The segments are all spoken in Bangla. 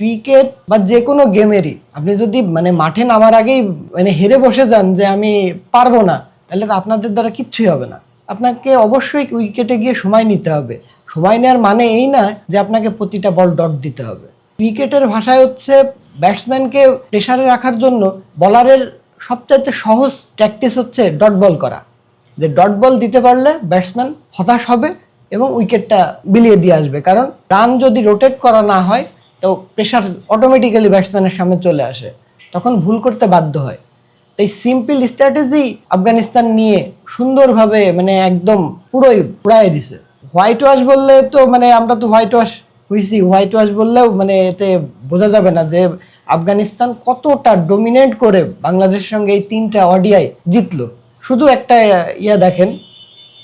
ক্রিকেট বা যে কোনো গেমেরই আপনি যদি মানে মাঠে নামার আগেই মানে হেরে বসে যান যে আমি পারব না, তাহলে তো আপনাদের দ্বারা কিচ্ছুই হবে না। আপনাকে অবশ্যই উইকেটে গিয়ে সময় নিতে হবে। সময় নেওয়ার মানে এই না যে আপনাকে প্রতিটা বল ডট দিতে হবে। ক্রিকেটের ভাষায় হচ্ছে ব্যাটসম্যানকে প্রেশারে রাখার জন্য বলারের সবচাইতে সহজ প্র্যাকটিস হচ্ছে ডট বল করা। যে ডট বল দিতে পারলে ব্যাটসম্যান হতাশ হবে এবং উইকেটটা বিলিয়ে দিয়ে আসবে। কারণ রান যদি রোটেট করা না হয় তো প্রেশার অটোমেটিক্যালি ব্যাটসম্যানের সামনে চলে আসে। তখন ভুল করতে বাধ্য হয়। তাই সিম্পল স্ট্র্যাটেজি আফগানিস্তান নিয়ে সুন্দরভাবে মানে একদম পুরোই পুরাই দিছে। হোয়াইট ওয়াশ বললে তো মানে আমরা তো হোয়াইট ওয়াশ হয়েছি হোয়াইট ওয়াশ বললেও মানে এতে বোঝা যাবে না যে আফগানিস্তান কতটা ডোমিনেট করে বাংলাদেশের সঙ্গে এই তিনটা অডিয়াই জিতলো। শুধু একটা ইয়া দেখেন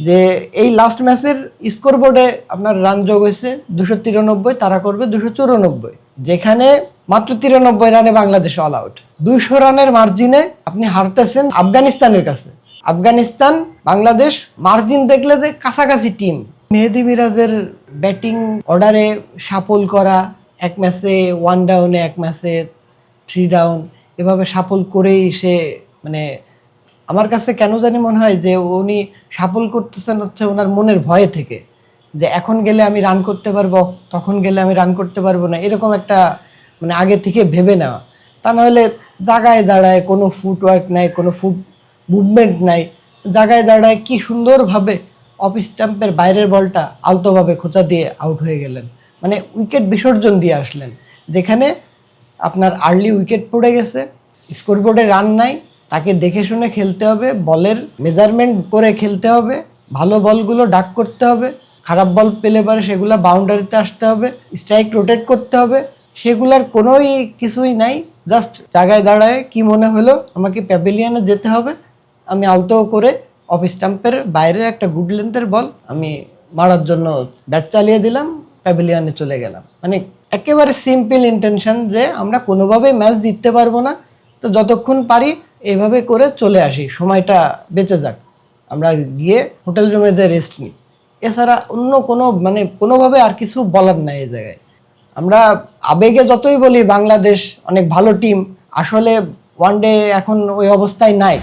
যে এই লাস্ট ম্যাচের স্কোর বোর্ডে আপনার রান যোগ হয়েছে দুশো তিরানব্বই, তারা করবে দুশো চুরানব্বই। যেখানে মাত্র তিরানব্বই রানে বাংলাদেশ অল আউট দুইশো রানের মার্জিনে আপনি হারতেছেন আফগানিস্তানের কাছে। আফগানিস্তান, বাংলাদেশ মার্জিন দেখলে যে কাছাকাছি টিম মেহেদি মিরাজের ব্যাটিং অর্ডারে সাফল করা, এক ম্যাচে ওয়ান ডাউনে এক ম্যাচে থ্রি ডাউন এভাবে সাফল করেই সে মানে আমার কাছে কেন জানি মনে হয় যে উনি সাফল করতেছেন হচ্ছে ওনার মনের ভয়ে থেকে, যে এখন গেলে আমি রান করতে পারব, তখন গেলে আমি রান করতে পারব না, এরকম একটা মানে আগে থেকে ভেবে নেওয়া। তা নাহলে জায়গায় দাঁড়ায় কোনো ফুটওয়ার্ক নাই, কোনো ফুট মুভমেন্ট নাই, জায়গায় দাঁড়ায় কি সুন্দরভাবে অফ স্টাম্পের বাইরের বলটা আলতোভাবে খোঁচা দিয়ে আউট হয়ে গেলেন। মানে উইকেট বিসর্জন দিয়ে আসলেন। যেখানে আপনার আর্লি উইকেট পড়ে গেছে স্কোরবোর্ডে রান নাই তাকে দেখে শুনে খেলতে হবে, বলের মেজারমেন্ট করে খেলতে হবে, ভালো বলগুলো ডাক করতে হবে, খারাপ বল পেলে পারে সেগুলো বাউন্ডারিতে আসতে হবে স্ট্রাইক রোটেট করতে হবে, সেগুলার কোনোই কিছুই নাই জাস্ট জায়গায় দাঁড়ায় কি মনে হলো, আমাকে প্যাভিলিয়নে যেতে হবে, আমি আলতো করে অফ স্টাম্পের বাইরের একটা গুড লেন্থের বল আমি মারার জন্য ব্যাট চালিয়ে দিলাম প্যাভিলিয়নে চলে গেলাম। মানে একেবারে সিম্পল ইন্টেনশন যে আমরা কোনোভাবেই ম্যাচ জিততে পারব না, তো যতক্ষণ পারি এইভাবে করে চলে আসি, সময়টা বেঁচে যাক। আমরা গিয়ে হোটেল রুমে যে রেস্ট নিই। এছাড়া অন্য কোনো মানে কোনোভাবে আর কিছু বলার নাই এই জায়গায়। আমরা আবেগে যতই বলি, বাংলাদেশ অনেক ভালো টিম আসলে ওয়ান ডে এখন ওই অবস্থায় নাই।